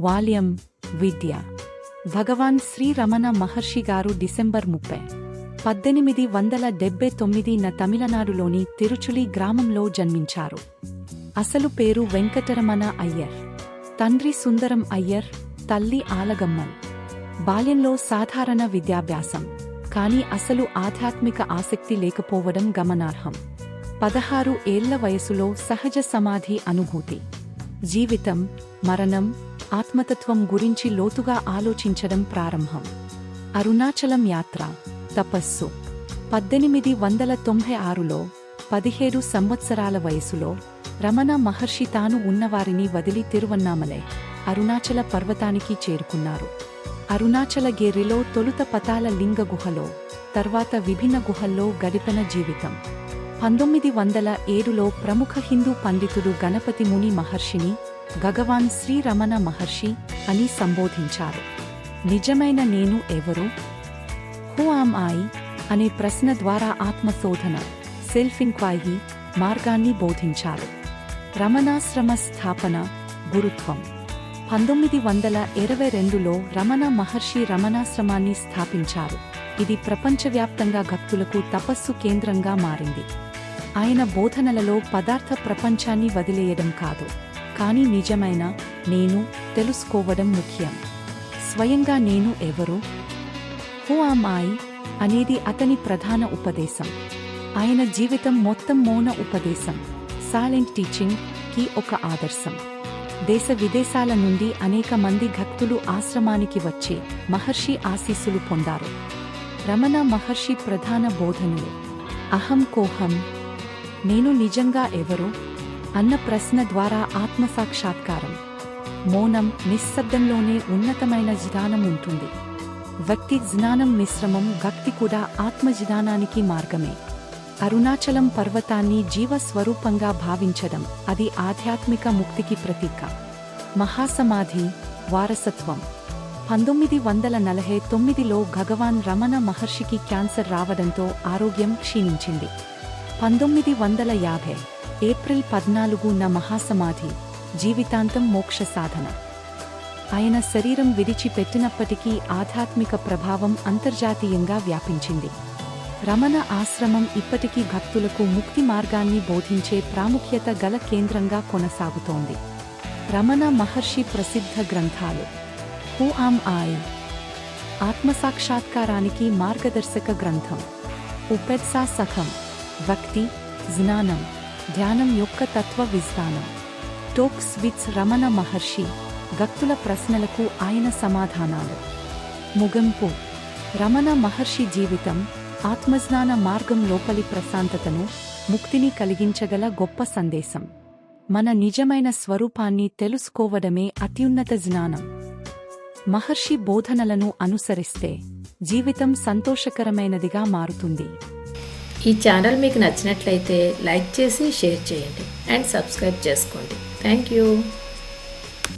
వాల్యం విద్య. భగవాన్ శ్రీ రమణ మహర్షి గారు డిసెంబర్ ముప్పై. పద్దెనిమిది వందల డెబ్బై తొమ్మిదిన తమిళనాడులోని తిరుచులి గ్రామంలో జన్మించారు. అసలు పేరు వెంకటరమణ అయ్యర్. తండ్రి సుందరం అయ్యర్ తల్లి ఆలగమ్మల్ బాల్యంలో సాధారణ విద్యాభ్యాసం. కాని అసలు ఆధ్యాత్మిక ఆసక్తి లేకపోవడం గమనార్హం. పదహారు ఏళ్ళ వయసులో సహజ సమాధి అనుభూతి. జీవితం మరణం ఆత్మతత్వం గురించి లోతుగా ఆలోచించడం ప్రారంభం. అరుణాచలం యాత్ర తపస్సు. పద్దెనిమిది వందల తొంభై ఆరులో పదిహేడు సంవత్సరాల వయసులో రమణ మహర్షి తాను ఉన్నవారిని వదిలి తిరువన్నామలై అరుణాచల పర్వతానికి చేరుకున్నారు. అరుణాచల గేరిలో తొలుత పతాల లింగ గుహలో తర్వాత విభిన్న గుహల్లో గడిపిన జీవితం. పంతొమ్మిది వందల ఏడులో ప్రముఖ హిందూ పండితుడు గణపతి ముని మహర్షిని భగవాన్ శ్రీరమణ మహర్షి అని సంబోధించారు. నిజమైన నేను ఎవరు? హూ ఆమ్ ఐ అనే ప్రశ్న ద్వారా ఆత్మశోధన సెల్ఫ్ ఇంక్వైరీ మార్గాన్ని బోధించారు. రమణాశ్రమ స్థాపన గురుత్వం. పంతొమ్మిది వందల ఇరవై రెండులో రమణ మహర్షి రమణాశ్రమాన్ని స్థాపించారు. ఇది ప్రపంచవ్యాప్తంగా భక్తులకు తపస్సు కేంద్రంగా మారింది. ఆయన బోధనలలో పదార్థ ప్రపంచాన్ని వదిలేయడం కాదు. కానీ నిజమైన నేను తెలుసుకోవడం ముఖ్యం. స్వయంగా నేను ఎవరు? హూ ఆమ్ అనేది అతని ప్రధాన ఉపదేశం. ఆయన జీవితం మొత్తం మౌన ఉపదేశం. సైలెంట్ టీచింగ్కి ఒక ఆదర్శం. దేశ విదేశాల నుండి అనేక మంది భక్తులు ఆశ్రమానికి వచ్చి మహర్షి ఆశీస్సులు పొందారు. రమణ మహర్షి ప్రధాన బోధనలు. అహం కోహం. నేను నిజంగా ఎవరు? అన్న ప్రశ్న ద్వారా ఆత్మసాక్షాత్కారం. మౌనం నిశ్శబ్దంలోనే ఉన్నతమైన జ్ఞానం ఉంటుంది. వ్యక్తి జ్ఞానం మిశ్రమం భక్తి కూడా ఆత్మజ్ఞానానికి మార్గమే. అరుణాచలం పర్వతాన్ని జీవస్వరూపంగా భావించడం అది ఆధ్యాత్మిక ముక్తికి ప్రతీక. మహాసమాధి వారసత్వం. పంతొమ్మిది వందల నలభై తొమ్మిదిలో భగవాన్ రమణ మహర్షికి క్యాన్సర్ రావడంతో ఆరోగ్యం క్షీణించింది. పంతొమ్మిది వందల యాభై ఏప్రిల్ పద్నాలుగున మహాసమాధి జీవితాంతం మోక్ష సాధన. ఆయన శరీరం విడిచిపెట్టినప్పటికీ ఆధ్యాత్మిక ప్రభావం అంతర్జాతీయంగా వ్యాపించింది. రమణ ఆశ్రమం ఇప్పటికీ భక్తులకు ముక్తి మార్గాన్ని బోధించే ప్రాముఖ్యత గల కేంద్రంగా కొనసాగుతోంది. రమణ మహర్షి ప్రసిద్ధ గ్రంథాలు హూ ఆమ్ ఆయ్ ఆత్మసాక్షాత్కారానికి మార్గదర్శక గ్రంథం ఉపెత్సా సఖం భక్తి జ్ఞానం ధ్యానం యొక్క తత్వ విజ్ఞానం టోక్స్ విత్స్ రమణ మహర్షి భక్తుల ప్రశ్నలకు ఆయన సమాధానాలు. ముగింపు. రమణ మహర్షి జీవితం ఆత్మజ్ఞాన మార్గం లోపలి ప్రశాంతతను ముక్తిని కలిగించగల గొప్ప సందేశం. మన నిజమైన స్వరూపాన్ని తెలుసుకోవడమే అత్యున్నత జ్ఞానం. మహర్షి బోధనలను అనుసరిస్తే జీవితం సంతోషకరమైనదిగా మారుతుంది. ఈ ఛానల్ మీకు నచ్చినట్లయితే లైక్ చేసి షేర్ చేయండి అండ్ సబ్స్క్రైబ్ చేసుకోండి. Thank you